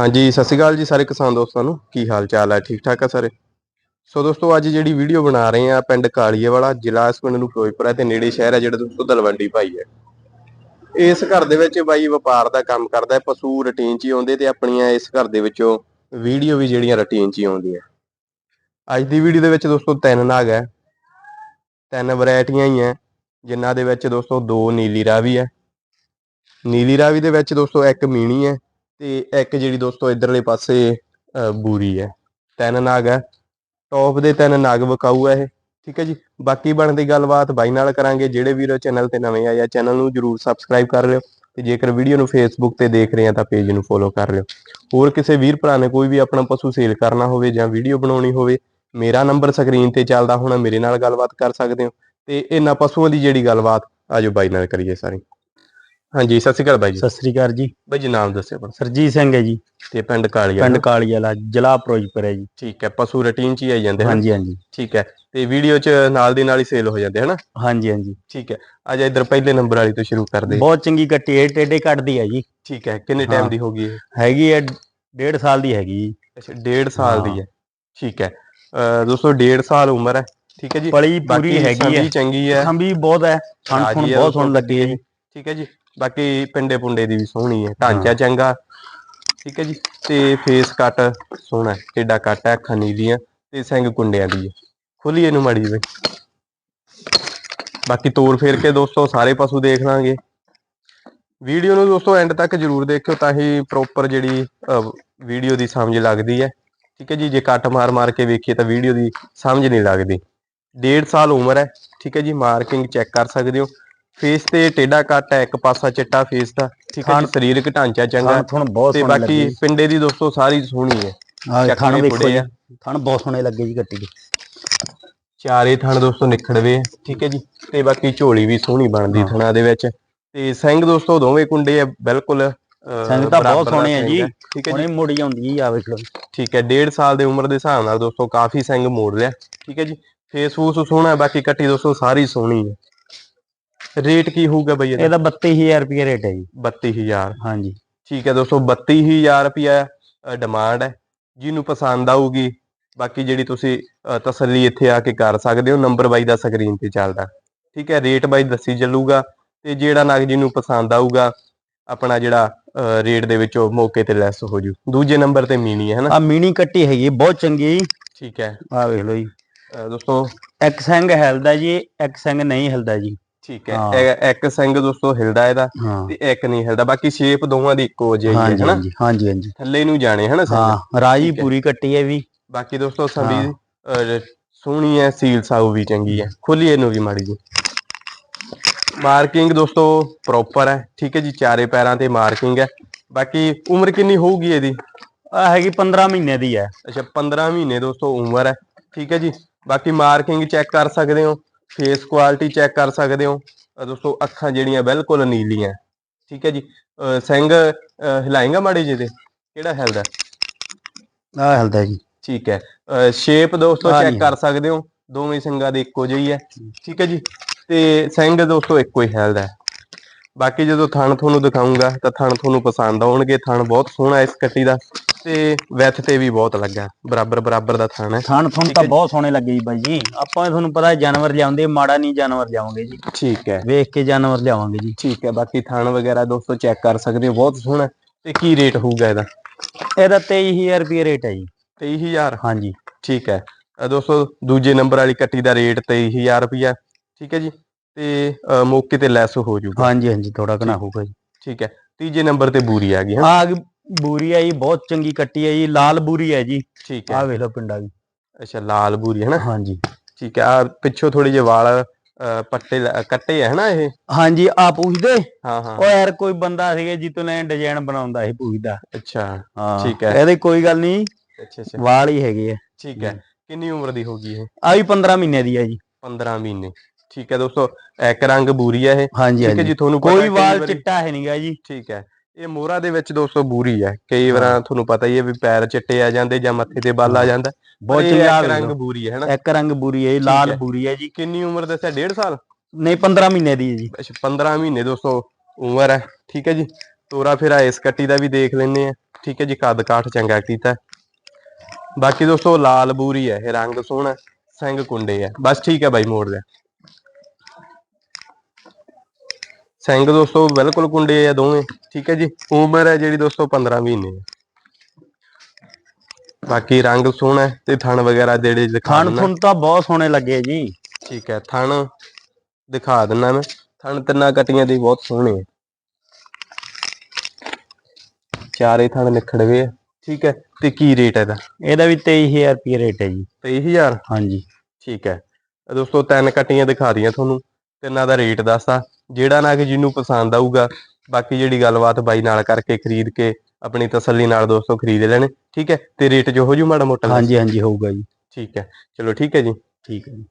ਹਾਂਜੀ, ਸਤਿ ਸ਼੍ਰੀ ਅਕਾਲ ਜੀ ਸਾਰੇ ਕਿਸਾਨ ਦੋਸਤਾਂ ਨੂੰ। ਕੀ ਹਾਲ ਚਾਲ ਹੈ? ਠੀਕ ਠਾਕ ਆ ਸਾਰੇ? ਸੋ ਦੋਸਤੋ, ਅੱਜ ਜਿਹੜੀ ਵੀਡੀਓ ਬਣਾ ਰਹੇ ਆ ਪਿੰਡ ਕਾਲੀਏ ਵਾਲਾ ਜ਼ਿਲ੍ਹਾ ਇਸ ਪਿੰਡ ਨੂੰ ਫਿਰੋਜ਼ਪੁਰ ਹੈ ਤੇ ਨੇੜੇ ਸ਼ਹਿਰ ਹੈ ਜਿਹੜਾ ਦੋਸਤੋ, ਦਲਵੰਡੀ ਭਾਈ ਹੈ। ਇਸ ਘਰ ਦੇ ਵਿੱਚ ਬਾਈ ਵਪਾਰ ਦਾ ਕੰਮ ਕਰਦਾ ਹੈ, ਪਸ਼ੂ ਰੁਟੀਨ 'ਚ ਹੀ ਆਉਂਦੇ ਤੇ ਆਪਣੀਆਂ ਇਸ ਘਰ ਦੇ ਵਿੱਚੋਂ ਵੀਡੀਓ ਵੀ ਜਿਹੜੀਆਂ ਰੁਟੀਨ 'ਚ ਹੀ ਆਉਂਦੀਆਂ। ਅੱਜ ਦੀ ਵੀਡੀਓ ਦੇ ਵਿੱਚ ਦੋਸਤੋ, ਤਿੰਨ ਨਾਗ ਹੈ। ਤਿੰਨ ਵੈਰਾਈਟੀਆਂ ਹੀ ਹੈ, ਜਿਨ੍ਹਾਂ ਦੇ ਵਿੱਚ ਦੋਸਤੋ, ਦੋ ਨੀਲੀ ਰਾਵੀ ਹੈ। ਨੀਲੀ ਰਾਵੀ ਦੇ ਵਿੱਚ ਦੋਸਤੋ, ਇੱਕ ਮੀਣੀ ਹੈ। ਤੇ ਇੱਕ ਜਿਹੜੀ ਦੋਸਤੋ ਇਧਰਲੇ ਪਾਸੇ ਬੂਰੀ ਹੈ। ਤਿੰਨ ਨਾਗ ਹੈ। ਟੌਪ ਦੇ ਤਿੰਨ ਨਾਗ ਵਿਕਾਊ ਹੈ ਇਹ। ਠੀਕ ਹੈ ਜੀ? ਬਾਕੀ ਬਣਦੀ ਗੱਲਬਾਤ ਬਾਈ ਨਾਲ ਕਰਾਂਗੇ। ਜਿਹੜੇ ਵੀਰ ਚੈਨਲ ਤੇ ਨਵੇਂ ਆਏ ਆ, ਚੈਨਲ ਨੂੰ ਜਰੂਰ ਸਬਸਕ੍ਰਾਈਬ ਕਰ ਲਿਓ ਤੇ ਜੇਕਰ ਵੀਡੀਓ ਨੂੰ ਫੇਸਬੁੱਕ ਤੇ ਦੇਖ ਰਹੇ ਆ, ਤਾਂ ਪੇਜ ਨੂੰ ਫੋਲੋ ਕਰ ਲਿਓ। ਹੋਰ ਕਿਸੇ ਵੀਰ ਭਰਾ ਨੇ ਕੋਈ ਵੀ ਆਪਣਾ ਪਸ਼ੂ ਸੇਲ ਕਰਨਾ ਹੋਵੇ ਜਾਂ ਵੀਡੀਓ ਬਣਾਉਣੀ ਹੋਵੇ, ਮੇਰਾ ਨੰਬਰ ਸਕਰੀਨ ਤੇ ਚੱਲਦਾ ਹੋਣਾ, ਮੇਰੇ ਨਾਲ ਗੱਲਬਾਤ ਕਰ ਸਕਦੇ ਹੋ। ਤੇ ਇਹਨਾਂ ਪਸ਼ੂਆਂ ਦੀ ਜਿਹੜੀ ਗੱਲਬਾਤ, ਆਜੋ ਬਾਈ ਨਾਲ ਕਰੀਏ ਸਾਰੀ। ਹਾਂਜੀ ਸਤਿ ਸ਼੍ਰੀ ਅਕਾਲ ਬਾਈ ਜੀ। ਸਤਿ ਸ੍ਰੀ ਅਕਾਲ ਜੀ। ਬਾਈ ਜੀ ਨਾਮ ਦੱਸਿਓ ਆਪਣਾ। ਸਰਜੀਤ ਸਿੰਘ ਹੈ ਜੀ। ਤੇ ਪਿੰਡ ਕਾਲੀਆ ਪਿੰਡ ਕਾਲੀ ਵਾਲਾ ਜ਼ਿਲ੍ਹਾ ਫਿਰੋਜ਼ਪੁਰ ਹੈ ਜੀ। ਠੀਕ ਹੈ ਪਸ਼ੂ ਰੂਟੀਨ ਚ ਹੀ ਆਈ ਜਾਂਦੇ ਹਨ। ਹਾਂਜੀ ਹਾਂਜੀ। ਠੀਕ ਹੈ ਤੇ ਵੀਡੀਓ ਚ ਨਾਲ ਦੀ ਨਾਲ ਹੀ ਸੇਲ ਹੋ ਜਾਂਦੇ ਹਨਾ। ਹਾਂਜੀ ਹਾਂਜੀ। ਠੀਕ ਹੈ ਅੱਜ ਇਧਰ ਪਹਿਲੇ ਨੰਬਰ ਵਾਲੀ ਤੋਂ ਸ਼ੁਰੂ ਕਰਦੇ। ਬਹੁਤ ਚੰਗੀ ਕੱਟੀ ਹੈ ਟੇਡੇ ਕੱਟਦੀ ਹੈ ਜੀ। ਠੀਕ ਹੈ ਕਿੰਨੇ ਟਾਈਮ। ਦੀ ਹੋ ਗਈ ਇਹ? ਹੈਗੀ ਹੈ ਡੇਢ ਸਾਲ ਦੀ ਹੈਗੀ ਜੀ। ਅੱਛਾ 1.5 ਸਾਲ ਦੀ ਹਾਂ। ਠੀਕ ਹੈ ਦੋਸਤੋ 1.5 ਸਾਲ ਉਮਰ ਹੈ। ਠੀਕ ਹੈ ਜੀ ਪਲੀ ਪੂਰੀ ਹੈਗੀ ਹੈ। ਚੰਗੀ ਹੈ। ਖੰਭੀ ਬਹੁਤ ਹੈ ਹੈ ਬਹੁਤ ਸੋਹਣੀ ਲੱਗੀ ਹੈ ਜੀ। ਠੀਕ ਹੈ ਜੀ। ਬਾਕੀ ਪਿੰਡੇ ਪੁੰਡੇ ਦੀ ਵੀ ਸੋਹਣੀ ਹੈ ਢਾਂਚਾ ਚੰਗਾ। ਠੀਕ ਹੈ ਜੀ ਤੇ ਫੇਸ ਕੱਟ ਸੋਹਣਾ ਹੈ ਟੇਡਾ ਕੱਟ ਹੈ ਅੱਖਾਂ ਨੀਲੀਆਂ ਤੇ ਸਿੰਘ ਕੁੰਡਿਆਂ ਦੀ ਹੈ। ਖੁੱਲੀ ਇਹਨੂੰ ਮਾੜੀ ਬਈ। ਬਾਕੀ ਤੋੜ ਫੇਰ ਕੇ ਦੋਸਤੋ ਸਾਰੇ ਪਸ਼ੂ ਦੇਖ ਲਾਂਗੇ। ਵੀਡੀਓ ਨੂੰ ਦੋਸਤੋ ਐਂਡ ਤੱਕ ਜਰੂਰ ਦੇਖਿਓ ਤਾਂ ਹੀ ਪ੍ਰੋਪਰ ਜਿਹੜੀ ਵੀਡੀਓ ਦੀ ਸਮਝ ਲੱਗਦੀ ਹੈ। ਠੀਕ ਹੈ ਜੀ ਜੇ ਕੱਟ ਮਾਰ ਮਾਰ ਕੇ ਵੇਖੀਏ ਤਾਂ ਵੀਡੀਓ ਦੀ ਸਮਝ ਨਹੀਂ ਲੱਗਦੀ। ਡੇਢ ਸਾਲ ਉਮਰ ਹੈ ਠੀਕ ਹੈ ਜੀ ਮਾਰਕਿੰਗ ਚੈੱਕ ਕਰ ਸਕਦੇ ਹੋ। ਫੇਸ ਤੇ ਟੇਡਾ ਕੱਟ ਹੈ ਇੱਕ ਪਾਸਾ ਚਿੱਟਾ ਫੇਸ ਦਾ ਹੈ ਥਣ- ਸਰੀਰਕ ਢਾਂਚਾ ਚੰਗਾ ਥਣ ਬਹੁਤ ਤੇ ਸੋਹਣੇ ਲੱਗੇ ਬਾਕੀ ਪਿੰਡੇ ਦੀ ਦੋਸਤੋ ਸਾਰੀ ਸੋਹਣੀ ਹੈ। ਚੱਕਵੇਂ ਥਣ ਵੇਖੋ ਜੀ ਆ। ਥਣ ਬਹੁਤ ਸੋਹਣੇ ਲੱਗੇ ਜੀ ਕੱਟੀ ਦੇ ਚਾਰੇ ਥਣ ਦੋਸਤੋ ਨਿਖੜਵੇ। ਆ, ਠੀਕ ਹੈ ਜੀ। ਤੇ ਬਾਕੀ ਝੋਲੀ ਵੀ ਸੋਹਣੀ ਬਣਦੀ ਹਾਂ। ਥਣਾਂ ਦੇ ਵਿੱਚ। ਤੇ ਸਿੰਘ ਦੋਸਤੋ ਦੋਵੇਂ ਕੁੰਡੇ ਆ ਬਿਲਕੁਲ ਅਹ, ਸਿੰਘ ਤਾਂ ਬਹੁਤ ਦਾ ਸੋਹਣੇ ਆ ਸਿੰਘ ਜੀ। ਹੈ, ਠੀਕ ਹੈ ਜੀ। ਮੁੜੀ ਆਉਂਦੀ ਜੀ ਆ ਵੇਖ ਲਓ। ਠੀਕ ਹੈ। ਡੇਢ ਸਾਲ ਦੇ ਉਮਰ ਦੇ ਹਿਸਾਬ ਨਾਲ ਦੋਸਤੋ ਕਾਫੀ ਸਿੰਘ ਮੋੜ ਲਿਆ। ਠੀਕ ਹੈ ਜੀ। ਫੇਸ ਫੂਸ ਸੋਹਣਾ ਹੈ, ਬਾਕੀ ਕੱਟੀ ਦੋਸਤੋ ਸਾਰੀ ਸੋਹਣੀ ਹੈ। ਰੇਟ ਕੀ ਹੋਊਗਾ ਬਈ ਇਹਦਾ? ਇਹਦਾ 32000 ਰੁਪਏ ਰੇਟ ਹੈ ਜੀ। 32000 ਹਾਂਜੀ। ਠੀਕ ਹੈ ਦੋਸਤੋ 32000 ਰੁਪਿਆ ਡਿਮਾਂਡ ਹੈ। ਜਿਹਨੂੰ ਪਸੰਦ ਆਊਗੀ ਬਾਕੀ ਜਿਹੜੀ ਤੁਸੀਂ ਅ, ਤਸੱਲੀ ਇੱਥੇ ਆ ਕੇ ਕਰ ਸਕਦੇ ਹੋ ਨੰਬਰ ਬਾਈ ਦਾ ਸਕਰੀਨ ਤੇ ਚੱਲਦਾ। ਠੀਕ ਹੈ ਰੇਟ ਬਾਈ ਦੱਸੀ ਚੱਲੂਗਾ ਤੇ ਜਿਹੜਾ ਨਗ ਜਿਹਨੂੰ ਪਸੰਦ ਆਊਗਾ ਆਪਣਾ ਜਿਹੜਾ ਅ, ਰੇਟ ਦੇ ਵਿੱਚੋਂ ਮੌਕੇ ਤੇ ਲੈਸ ਹੋ ਜੂ। ਦੂਜੇ ਨੰਬਰ ਤੇ ਮੀਨੀ ਹੈ ਹਨਾ? ਆ ਮੀਨੀ ਕੱਟੀ ਹੈਗੀ ਹੈ, ਬਹੁਤ ਚੰਗੀ ਜੀ। ਠੀਕ ਹੈ। ਆ ਵੇਖ ਲਓ ਜੀ। ਅ, ਦੋਸਤੋ। ਇੱਕ ਸਿੰਘ ਹਿਲਦਾ ਜੀ ਇੱਕ ਸਿੰਘ ਨਹੀਂ ਹਿਲਦਾ ਜੀ। ਠੀਕ ਹੈ। ਹਾਂ। ਇਹ- ਇੱਕ ਸਿੰਘ ਦੋਸਤੋ ਹਿਲਦਾ ਇਹਦਾ ਹਾਂ। ਤੇ ਇੱਕ ਨਹੀਂ ਹਿਲਦਾ ਬਾਕੀ ਸ਼ੇਪ ਦੋਵਾਂ ਦੀ ਇੱਕੋ ਜਿਹੀ ਹੈ ਹਾਂਜੀ ਹਨਾ? ਹਾਂਜੀ ਹਾਂਜੀ ਹਾਂਜੀ। ਥੱਲੇ ਨੂੰ ਜਾਣੇ ਹਨਾ ਸਿੰਘ? ਹਾਂ ਰਾਜੀ ਠੀਕ ਹੈ। ਪੂਰੀ ਕੱਟੀ ਹੈ ਵੀ। ਬਾਕੀ ਦੋਸਤੋ ਅਹ, ਸੋਹਣੀ ਹੈ ਸੀਲ ਸਾਊ ਵੀ ਚੰਗੀ ਹੈ। ਖੋਲੀ ਇਹਨੂੰ ਵੀ ਮਾੜੀ ਜੀ ਮਾਰਕਿੰਗ ਦੋਸਤੋ ਪ੍ਰੋਪਰ ਹੈ। ਠੀਕ ਹੈ ਜੀ ਚਾਰੇ ਪੈਰਾਂ ਤੇ ਮਾਰਕਿੰਗ ਹੈ। ਬਾਕੀ ਉਮਰ ਕਿੰਨੀ ਹੋਊਗੀ ਇਹਦੀ? ਆ ਹੈਗੀ 15 ਮਹੀਨੇ ਦੀ ਹੈ। ਅੱਛਾ 15 ਮਹੀਨੇ ਦੋਸਤੋ ਉਮਰ ਹੈ। ਠੀਕ ਹੈ ਜੀ ਬਾਕੀ ਮਾਰਕਿੰਗ ਚੈੱਕ ਕਰ ਸਕਦੇ ਹੋ। ਫੇਸ ਕੁਆਲਿਟੀ ਚੈੱਕ ਕਰ ਸਕਦੇ ਹੋ। ਦੋਸਤੋ ਅੱਖਾਂ ਜਿਹੜੀਆਂ ਬਿਲਕੁਲ ਨੀਲੀਆਂ। ਠੀਕ ਹੈ ਜੀ। ਸਿੰਘ ਹਿਲਾਏਗਾ ਮਾੜੀ ਜੀ ਦੇ ਕਿਹੜਾ ਹਿਲਦਾ ਆ ਹਿਲਦਾ ਜੀ। ਠੀਕ ਹੈ। ਸ਼ੇਪ ਦੋਸਤੋ ਚੈੱਕ ਕਰ ਸਕਦੇ ਹੋ। ਦੋਵੇਂ ਸਿੰਘਾਂ ਦੇ ਇੱਕੋ ਜਿਹੀ ਹੈ। ਠੀਕ ਹੈ ਜੀ। ਤੇ ਸਿੰਘ ਦੋਸਤੋ ਇੱਕੋ ਹੀ ਹੈਲਦਾ ਬਾਕੀ ਜਦੋਂ ਥਣ ਤੁਹਾਨੂੰ ਦਿਖਾਉਂਗਾ ਤਾਂ ਥਣ ਤੁਹਾਨੂੰ ਪਸੰਦ ਆਉਣਗੇ। ਥਣ ਬਹੁਤ ਸੋਹਣਾ ਇਸ ਕੱਟੀ ਦਾ। ਤੇ ਵਿੱਥ ਤੇ ਵੀ ਬਹੁਤ ਲੱਗਾ ਬਰਾਬਰ ਬਰਾਬਰ ਦਾ ਥਣ ਹੈ। ਥਣ ਥਣ ਤਾਂ। ਬਹੁਤ ਸੋਹਣੇ ਲੱਗੇ ਜੀ ਬਾਈ ਜੀ। ਆਪਾਂ ਤੁਹਾਨੂੰ ਪਤਾ ਹੈ ਜਾਨਵਰ ਲਿਆਉਂਦੇ ਮਾੜਾ ਨਹੀਂ ਜਾਨਵਰ ਲਿਆਵਾਂਗੇ ਜੀ। ਠੀਕ ਹੈ। ਵੇਖ ਕੇ ਜਾਨਵਰ ਲਿਆਵਾਂਗੇ ਜੀ। ਠੀਕ ਹੈ ਬਾਕੀ ਥਣ ਵਗੈਰਾ ਦੋਸਤੋ ਚੈੱਕ ਕਰ ਸਕਦੇ ਹੋ ਬਹੁਤ ਸੋਹਣਾ। ਤੇ ਕੀ ਰੇਟ ਹੋਊਗਾ ਇਹਦਾ? ਇਹਦਾ 23000 ਰੁਪਏ ਰੇਟ ਹੈ ਜੀ। 23000 ਹਾਂਜੀ। ਠੀਕ ਹੈ। ਦੋਸਤੋ ਦੂਜੇ ਨੰਬਰ ਵਾਲੀ ਕੱਟੀ ਦਾ ਰੇਟ 23000 ਰੁਪਿਆ ਠੀਕ ਹੈ ਜੀ। ਤੇ ਮੌਕੇ ਤੇ ਲੈਸ ਹੋ ਜਾਊਗਾ। ਹਾਂਜੀ ਹਾਂਜੀ ਥੋੜਾ ਘਣਾ ਹੋਊਗਾ ਜੀ। ਠੀਕ ਹੈ। ਤੀਜੇ ਨੰਬਰ ਤੇ ਬੂਰੀ ਆ ਗਈ ਹਾਂ ਆ ਗਈ ਬੂਰੀ ਹੈ ਜੀ ਬਹੁਤ ਚੰਗੀ ਕੱਟੀ ਹੈ ਜੀ ਲਾਲ ਬੂਰੀ ਹੈ ਜੀ। ਠੀਕ ਆ ਹੈ ਵੇਖ ਲਓ ਪਿੰਡਾ ਵੀ ਅੱਛਾ ਲਾਲ ਬੂਰੀ ਹੈ ਨਾ ਹਾਂਜੀ। ਠੀਕ ਹੈ ਆ ਪਿੱਛੋਂ ਥੋੜੀ ਜਿਹੀ ਵਾਲ ਪੱਟੇ ਕੱਟੇ ਹੈ ਨਾ ਇਹ? ਹਾਂਜੀ ਆ ਪੁੱਛਦੇ ਹਾਂ ਹਾਂ। ਉਹ ਯਾਰ ਕੋਈ ਬੰਦਾ ਸੀਗਾ ਜਿੱਤੋਂ ਲੈ ਡਿਜ਼ਾਈਨ ਬਣਾਉਂਦਾ ਸੀ ਪੁੱਛਦਾ ਅੱਛਾ ਹਾਂ ਠੀਕ ਹੈ। ਇਹਦੇ ਕੋਈ ਗੱਲ ਨਹੀਂ ਅੱਛਾ ਅੱਛਾ। ਵਾਲ ਹੀ ਹੈਗੇ ਆ। ਠੀਕ ਹੈ। ਕਿੰਨੀ ਉਮਰ ਦੀ ਹੋਗੀ ਇਹ? ਆ ਵੀ 15 ਮਹੀਨੇ ਦੀ ਹੈ ਜੀ। 15 ਮਹੀਨੇ। ਠੀਕ ਹੈ ਦੋਸਤੋ ਇੱਕ ਰੰਗ ਬੂਰੀ ਹੈ ਇਹ। ਠੀਕ ਹੈ ਜੀ ਤੁਹਾਨੂੰ ਕੋਈ ਵਾਲ ਚਿੱਟਾ ਹੈ ਨਹੀਂਗਾ ਜੀ। ਠੀਕ ਹੈ। ਇਹ ਮੋਹਰਾ ਦੇ ਵਿੱਚ ਦੋਸਤੋ ਬੂਰੀ ਹੈ। ਕਈ ਵਾਰਾਂ ਤੁਹਾਨੂੰ ਪਤਾ ਹੀ ਹੈ ਵੀ ਪੈਰ ਚਿੱਟੇ ਆ ਜਾਂਦੇ ਜਾਂ ਮੱਥੇ ਤੇ ਬੱਲ ਆ ਜਾਂਦਾ। ਬਹੁਤ ਚੰਗਾ ਰੰਗ। ਬੂਰੀ ਹੈ ਹਨਾ ਇੱਕ ਰੰਗ ਬੂਰੀ ਹੈ ਲਾਲ। ਬੂਰੀ ਹੈ ਜੀ। ਕਿੰਨੀ ਉਮਰ ਦੱਸਿਆ? 1.5 ਸਾਲ? ਨਹੀਂ 15 ਮਹੀਨੇ ਦੀ ਹੈ ਜੀ। ਅੱਛਾ 15 ਮਹੀਨੇ ਦੋਸਤੋ ਉਮਰ ਹੈ। ਠੀਕ ਹੈ ਜੀ। ਤੋਰਾ ਫੇਰਾ ਇਸ ਕੱਟੀ ਦਾ ਵੀ ਦੇਖ ਲੈਨੇ ਆ ਠੀਕ ਹੈ ਜੀ ਕੱਦ ਕਾਠ ਚੰਗਾ ਕੀਤਾ। ਬਾਕੀ ਦੋਸਤੋ ਲਾਲ ਬੂਰੀ ਹੈ ਇਹ ਰੰਗ ਸੋਹਣਾ ਸਿੰਘ ਕੁੰਡੇ ਆ ਬਸ ਠੀਕ ਹੈ ਬਾਈ ਮੋੜ ਲਿਆ ਸਿੰਘ ਦੋਸਤੋ ਬਿਲਕੁਲ ਕੁੰਡੇ ਆ ਦੋਵੇਂ ਠੀਕ ਹੈ ਜੀ? ਉਮਰ ਹੈ ਜਿਹੜੀ ਦੋਸਤੋ 15 ਮਹੀਨੇ ਹੈ ਬਾਕੀ ਰੰਗ ਸੋਹਣਾ ਹੈ ਤੇ ਥਣ ਵਗੈਰਾ ਜਿਹੜੇ ਦਿਖਾ ਦਿੰਦਾ। ਤੁਹਾਨੂੰ ਤਾਂ ਬਹੁਤ ਸੋਹਣੇ ਲੱਗੇ ਜੀ। ਠੀਕ ਹੈ ਥਣ ਦਿਖਾ ਦਿੰਦਾ ਮੈਂ। ਥਣ ਤਿੰਨਾਂ ਕਟੀਆਂ ਦੇ ਬਹੁਤ ਸੋਹਣੇ ਆ। ਚਾਰੇ ਥਣ ਨਿਖੜਵੇ ਆ ਠੀਕ ਹੈ? ਤੇ ਕੀ ਰੇਟ ਹੈ ਇਹਦਾ? ਇਹਦਾ ਵੀ 23000 ਰੁਪਏ ਰੇਟ ਹੈ ਜੀ। 23000 ਹਾਂਜੀ। ਠੀਕ ਹੈ। ਇਹ ਦੋਸਤੋ ਤਿੰਨ ਕਟੀਆਂ ਦਿਖਾ ਦੀਆਂ ਤੁਹਾਨੂੰ। ਤਿੰਨਾਂ ਦਾ ਰੇਟ ਦੱਸਦਾ ਜਿਹੜਾ ਨਾ ਕਿ ਜਿਹਨੂੰ ਪਸੰਦ ਆਊਗਾ ਬਾਕੀ ਜਿਹੜੀ ਗੱਲਬਾਤ ਬਾਈ ਨਾਲ ਕਰਕੇ ਖਰੀਦ ਕੇ ਆਪਣੀ ਤਸੱਲੀ ਨਾਲ ਦੋਸਤੋ ਖਰੀਦ ਲੈਣੇ। ਠੀਕ ਹੈ? ਤੇ ਰੇਟ ਜੋ ਹੋ ਜੂ ਮਾੜਾ ਮੋਟਾ ਹਾਂਜੀ ਹਾਂਜੀ ਹੋਊਗਾ ਜੀ। ਠੀਕ ਹੈ। ਚਲੋ ਠੀਕ ਹੈ ਜੀ। ਠੀਕ ਹੈ ਜੀ।